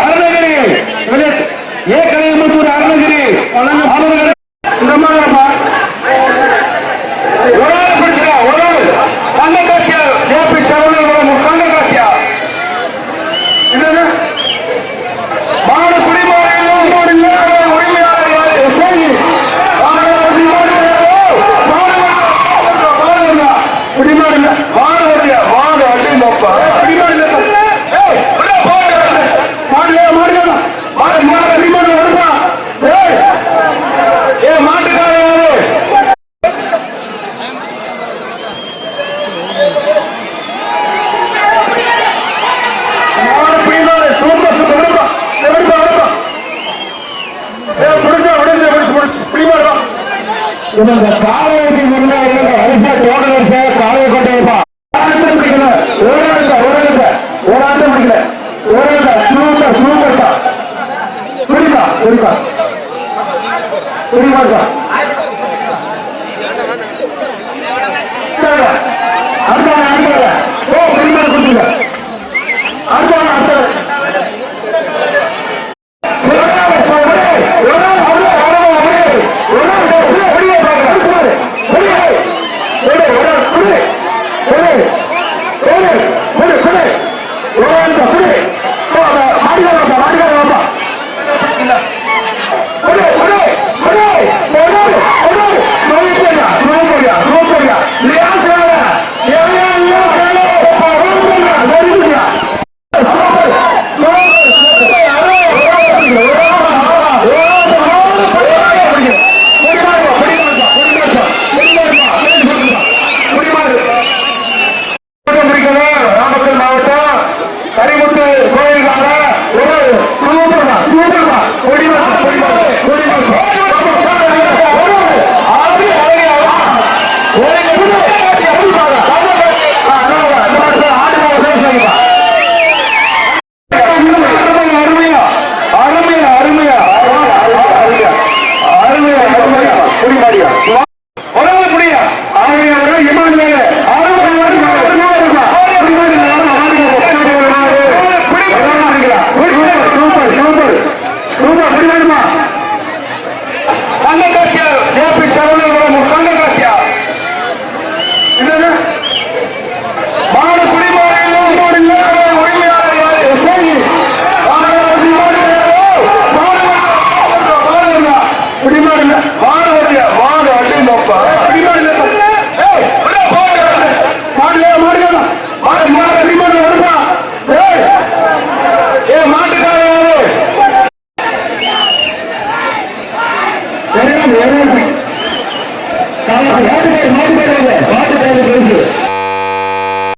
ಅರುಣಗಿರಿ ಏಕಲೇ ಮತ್ತು ಅರುಣಗಿರಿ ಅವರ இந்த காலவரிசை முன்னாடி வரிசை டோட்டல் வரிசை காலையை கொண்டே இருப்பா ஓராட்டம் பிடிக்கல ஓராட்டம் ஓராட்டம் ஓராட்டம் பிடிக்கல ஓராட்டம் சூப்பர் சூப்பர்ப்பா. புரியுமா புரியுமா சூப்பர்மா சூப்பர்மா. கொடிமா கொடிமா